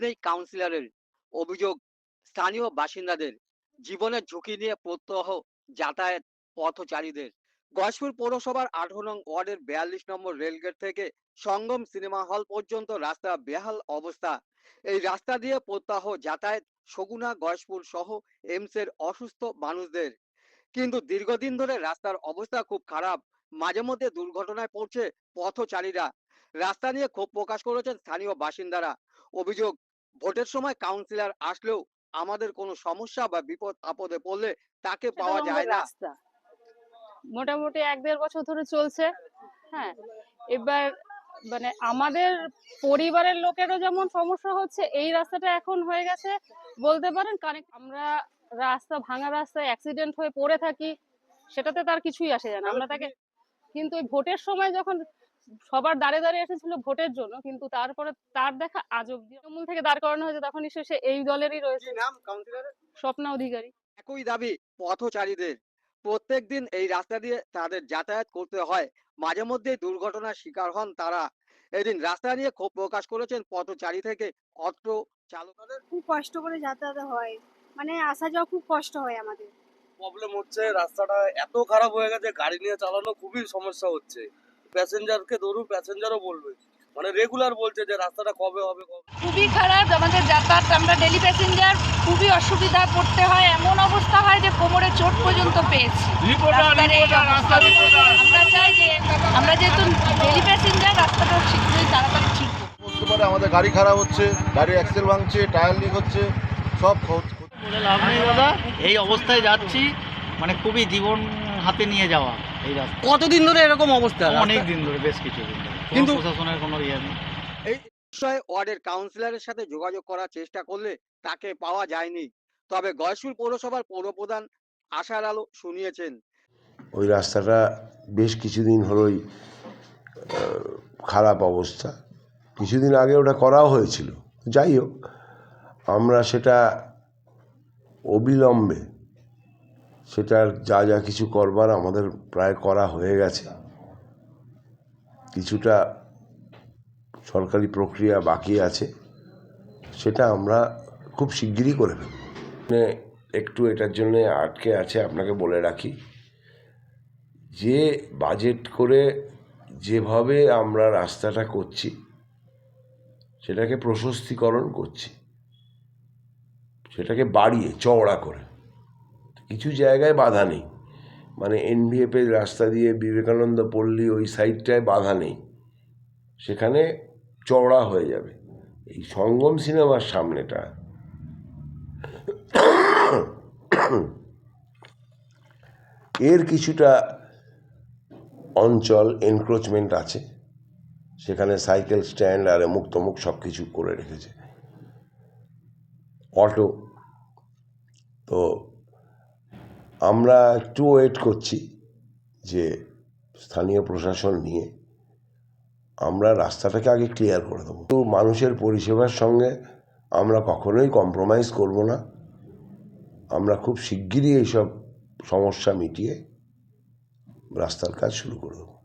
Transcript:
নেই কাউন্সিলরের অভিযোগ, স্থানীয় বাসিন্দাদের জীবনের ঝুঁকি নিয়ে প্রত্যহ যাতায়াত পথচারীদের। গয়েশপুর পৌরসভার আঠারো নং ওয়ার্ডের বিয়াল্লিশ নম্বর রেলগেট থেকে সঙ্গম সিনেমা হল পর্যন্ত রাস্তা বেহাল অবস্থা। এই রাস্তা দিয়ে প্রত্যহ যাতায়াত সগুনা গয়েশপুর সহ এমসের অসুস্থ মানুষদের। কিন্তু দীর্ঘদিন ধরে রাস্তার অবস্থা খুব খারাপ। মাঝে মধ্যে দুর্ঘটনায় পড়ছে পথচারীরা। রাস্তা নিয়ে ক্ষোভ প্রকাশ করেছেন স্থানীয় বাসিন্দারা। অভিযোগ ভোটের সময় কাউন্সিলর আসলেও আমাদের কোনো সমস্যা বা বিপদ আপদে পড়লে তাকে পাওয়া যায় না। মোটামুটি এক দেড় বছর ধরে চলছে হ্যাঁ। এবার মানে আমাদের পরিবারের লোকেরও যেমন সমস্যা হচ্ছে এই রাস্তাটা এখন হয়ে গেছে। বলতে পারেন কানেক্ট আমরা রাস্তা ভাঙা রাস্তায় অ্যাক্সিডেন্ট হয়ে পড়ে থাকি সেটাতে তার কিছুই আসে যায় না। আমরা তাকে কিন্তু ওই ভোটের সময় যখন সবার দাঁড়ে দাঁড়িয়ে এসেছিল ভোটের জন্য কিন্তু তারপরে তার দেখা আজ অব্দি তৃণমূল থেকে দাঁড় করানো হয়েছে তখন নিশ্চয়ই সে এই দলেরই রয়েছে। নাম কাউন্সিলরের? স্বপ্না অধিকারী। একই দাবি পথচারীদের। প্রত্যেক দিন এই রাস্তা দিয়ে তাদের যাতায়াত করতে হয়। মাঝে মধ্যে দুর্ঘটনার শিকার হন তারা। এদিন রাস্তা নিয়ে ক্ষোভ প্রকাশ করেছেন পথচারী থেকে অটো চালকদের। খুব কষ্ট করে যাতায়াত হয়। মানে আসা যাওয়া খুব কষ্ট হয় আমাদের। প্রবলেম হচ্ছে রাস্তাটা এত খারাপ হয়ে গেছে গাড়ি নিয়ে চালানো খুবই সমস্যা হচ্ছে। প্যাসেঞ্জারকে ধরুন প্যাসেঞ্জারও বলবে। মানে রেগুলার বলছে যে রাস্তাটা কবে হবে কবে খুবই খারাপ আমাদের যাতায়াত আমরা ডেলি প্যাসেঞ্জার খুবই অসুবিধা পড়তে হয়। এমন অবস্থা হয় যে কোমরে চোট পর্যন্ত পেয়েছি। আমরা চাই যে আমরা যেহেতু ডেলি প্যাসেঞ্জার রাস্তাটা শীঘ্রই তাড়াতাড়ি ঠিক। পারে আমাদের গাড়ি খারাপ হচ্ছে গাড়ি অ্যাক্সেল ভাঙছে টায়ার লিক হচ্ছে সব লাভ নেই দাদা। এই অবস্থায় যাচ্ছি মানে খুবই জীবন হাতে নিয়ে যাওয়া। এই রাস্তা। কতদিন ধরে এরকম অবস্থা? অনেক দিন ধরে বেশ কিছু দিন কিন্তু- প্রশাসনের কোনো ইয়ে নেই। এই বিষয়ে ওয়ার্ডের কাউন্সিলরের সাথে যোগাযোগ করার চেষ্টা করলে তাকে পাওয়া যায়নি। তবে গয়েশপুর পৌরসভার পৌরপ্রধান আশার আলো শুনিয়েছেন। ওই রাস্তাটা বেশ কিছুদিন হলোই খারাপ অবস্থা। কিছুদিন আগে ওটা করাও হয়েছিল। যাই হোক আমরা সেটা অবিলম্বে সেটার যা যা কিছু করবার আমাদের প্রায় করা হয়ে গেছে। কিছুটা সরকারি প্রক্রিয়া বাকি আছে। সেটা আমরা খুব শিগগিরই করে ফেলব। মানে একটু এটার জন্য আটকে আছে, আপনাকে বলে রাখি। যে বাজেট করে যেভাবে আমরা রাস্তাটা করছি, সেটাকে প্রশস্তিকরণ করছি, সেটাকে বাড়িয়ে, চওড়া করে। কিছু জায়গায় বাধা নেই। মানে এনভিএফের রাস্তা দিয়ে বিবেকানন্দ পল্লী ওই সাইডটায় বাধা নেই। সেখানে চওড়া হয়ে যাবে। এই সঙ্গম সিনেমার সামনেটা এর কিছুটা অঞ্চল এনক্রোচমেন্ট আছে। সেখানে সাইকেল স্ট্যান্ড আর মুখ তমুক সব কিছু করে রেখেছে। অটো তো আমরা একটু ওয়েট করছি যে স্থানীয় প্রশাসন নিয়ে আমরা রাস্তাটাকে আগে ক্লিয়ার করে দেবো। তো মানুষের পরিষেবার সঙ্গে আমরা কখনোই কম্প্রোমাইজ করব না। আমরা খুব শিগগিরই এইসব সমস্যা মিটিয়ে রাস্তার কাজ শুরু করে দেবো।